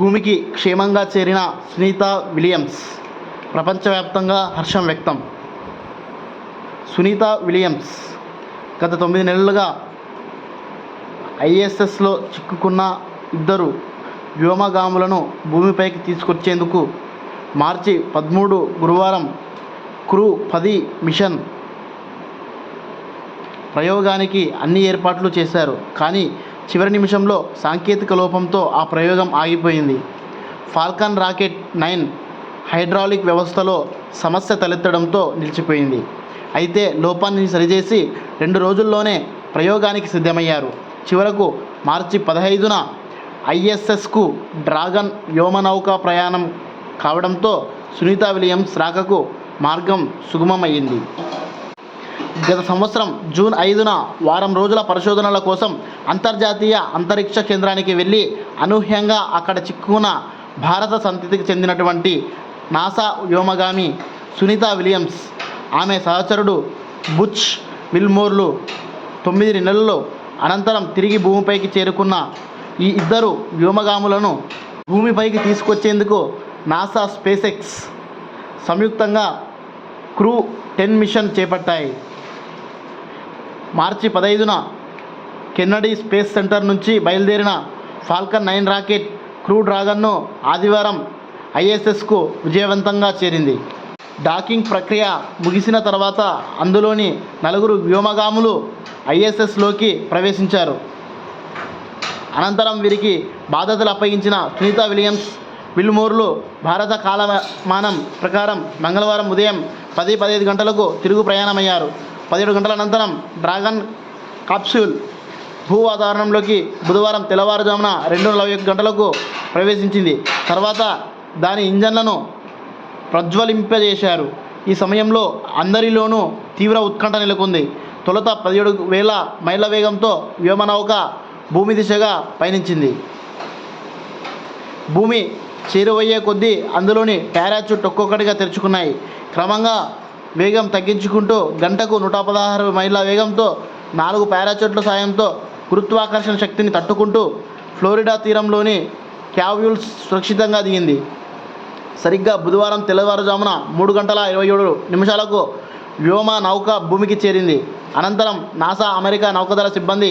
భూమికి క్షేమంగా చేరిన సునీత విలియమ్స్ ప్రపంచవ్యాప్తంగా హర్షం వ్యక్తం. సునీత విలియమ్స్ గత తొమ్మిది నెలలుగా ఐఎస్ఎస్లో చిక్కుకున్న ఇద్దరు వ్యోమగాములను భూమిపైకి తీసుకొచ్చేందుకు మార్చి పదమూడు గురువారం క్రూ పది మిషన్ ప్రయోగానికి అన్ని ఏర్పాట్లు చేశారు. కానీ చివరి నిమిషంలో సాంకేతిక లోపంతో ఆ ప్రయోగం ఆగిపోయింది. ఫాల్కన్ రాకెట్ నైన్ హైడ్రాలిక్ వ్యవస్థలో సమస్య తలెత్తడంతో నిలిచిపోయింది. అయితే లోపాన్ని సరిచేసి రెండు రోజుల్లోనే ప్రయోగానికి సిద్ధమయ్యారు. చివరకు మార్చి పదహైదున ఐఎస్ఎస్కు డ్రాగన్ వ్యోమనౌక ప్రయాణం కావడంతో సునీత విలియమ్స్ రాకకు మార్గం సుగమమయ్యింది. గత సంవత్సరం జూన్ ఐదున వారం రోజుల పరిశోధనల కోసం అంతర్జాతీయ అంతరిక్ష కేంద్రానికి వెళ్ళి అనూహ్యంగా అక్కడ చిక్కుకున్న భారత సంతతికి చెందినటువంటి నాసా వ్యోమగామి సునీత విలియమ్స్ ఆమె సహచరుడు బుచ్ విల్మోర్లు తొమ్మిది నెలల్లో అనంతరం తిరిగి భూమిపైకి చేరుకున్న ఈ ఇద్దరు వ్యోమగాములను భూమిపైకి తీసుకొచ్చేందుకు నాసా స్పేసెక్స్ సంయుక్తంగా క్రూ టెన్ మిషన్ చేపట్టాయి. మార్చి పదహైదున కెన్నడీ స్పేస్ సెంటర్ నుంచి బయలుదేరిన ఫాల్కన్ నైన్ రాకెట్ క్రూ డ్రాగన్ను ఆదివారం ఐఎస్ఎస్కు విజయవంతంగా చేరింది. డాకింగ్ ప్రక్రియ ముగిసిన తర్వాత అందులోని నలుగురు వ్యోమగాములు ఐఎస్ఎస్లోకి ప్రవేశించారు. అనంతరం వీరికి బాధ్యతలు అప్పగించిన సునీత విలియమ్స్ విల్మోర్లు భారత కాలమానం ప్రకారం మంగళవారం ఉదయం పది పదిహేను గంటలకు తిరుగు ప్రయాణమయ్యారు. పదిహేడు గంటల అనంతరం డ్రాగన్ కాప్స్యూల్ భూ వాతావరణంలోకి బుధవారం తెల్లవారుజామున రెండు నలభై ఒక గంటలకు ప్రవేశించింది. తర్వాత దాని ఇంజన్లను ప్రజ్వలింపజేశారు. ఈ సమయంలో అందరిలోనూ తీవ్ర ఉత్కంఠ నెలకొంది. తొలుత పదిహేడు వేల మైళ్ళ వేగంతో వ్యోమనౌక భూమి దిశగా పయనించింది. భూమి చేరువయ్యే కొద్దీ అందులోని పారాచూట్ ఒక్కొక్కటిగా తెరుచుకున్నాయి. క్రమంగా వేగం తగ్గించుకుంటూ గంటకు నూట పదహారు మైళ్ళ వేగంతో నాలుగు పారాచూట్ల సాయంతో గురుత్వాకర్షణ శక్తిని తట్టుకుంటూ ఫ్లోరిడా తీరంలోని క్యావ్యూల్స్ సురక్షితంగా దిగింది. సరిగ్గా బుధవారం తెల్లవారుజామున మూడు గంటల ఇరవై ఏడు నిమిషాలకు వ్యోమ నౌక భూమికి చేరింది. అనంతరం నాసా అమెరికా నౌకదళ సిబ్బంది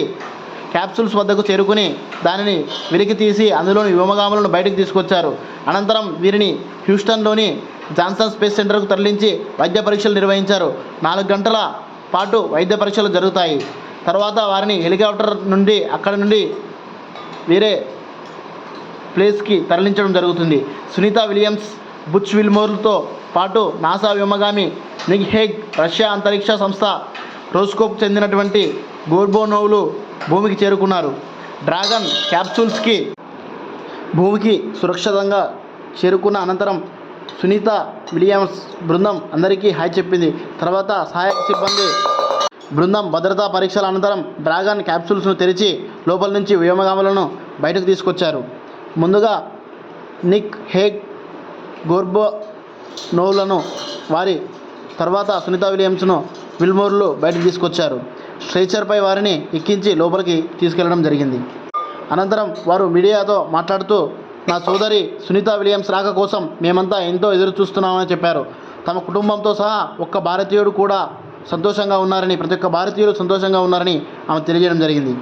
క్యాప్సూల్స్ వద్దకు చేరుకుని దానిని వెలికి తీసి అందులోని వ్యోమగాములను బయటకు తీసుకొచ్చారు. అనంతరం వీరిని హ్యూస్టన్లోని జాన్సన్ స్పేస్ సెంటర్కు తరలించి వైద్య పరీక్షలు నిర్వహించారు. నాలుగు గంటల పాటు వైద్య పరీక్షలు జరుగుతాయి. తర్వాత వారిని హెలికాప్టర్ నుండి అక్కడ నుండి వేరే ప్లేస్కి తరలించడం జరుగుతుంది. సునీత విలియమ్స్ బుచ్ విల్మోర్లతో పాటు నాసా వ్యోమగామి నిగ్ హేగ్ రష్యా అంతరిక్ష సంస్థ రోస్కోప్ చెందినటువంటి గోర్బోనోవ్లు భూమికి చేరుకున్నారు. డ్రాగన్ క్యాప్సూల్స్కి భూమికి సురక్షితంగా చేరుకున్న అనంతరం సునీత విలియమ్స్ బృందం అందరికీ హాయ్ చెప్పింది. తర్వాత సహాయక సిబ్బంది బృందం భద్రతా పరీక్షల అనంతరం డ్రాగన్ క్యాప్సూల్స్ను తెరిచి లోపల నుంచి వ్యోమగాములను బయటకు తీసుకొచ్చారు. ముందుగా నిక్ హేగ్ గోర్బో నోవులను వారి తర్వాత సునీత విలియమ్స్ను విల్మోర్లు బయటకు తీసుకొచ్చారు. స్ట్రెచర్పై వారిని ఎక్కించి లోపలికి తీసుకెళ్ళడం జరిగింది. అనంతరం వారు మీడియాతో మాట్లాడుతూ నా సోదరి సునీత విలియమ్స్ రాక కోసం మేమంతా ఎంతో ఎదురు చూస్తున్నామని చెప్పారు. తమ కుటుంబంతో సహా ఒక్క భారతీయుడు కూడా సంతోషంగా ఉన్నారని ప్రతి ఒక్క భారతీయులు సంతోషంగా ఉన్నారని ఆమె తెలియజేయడం జరిగింది.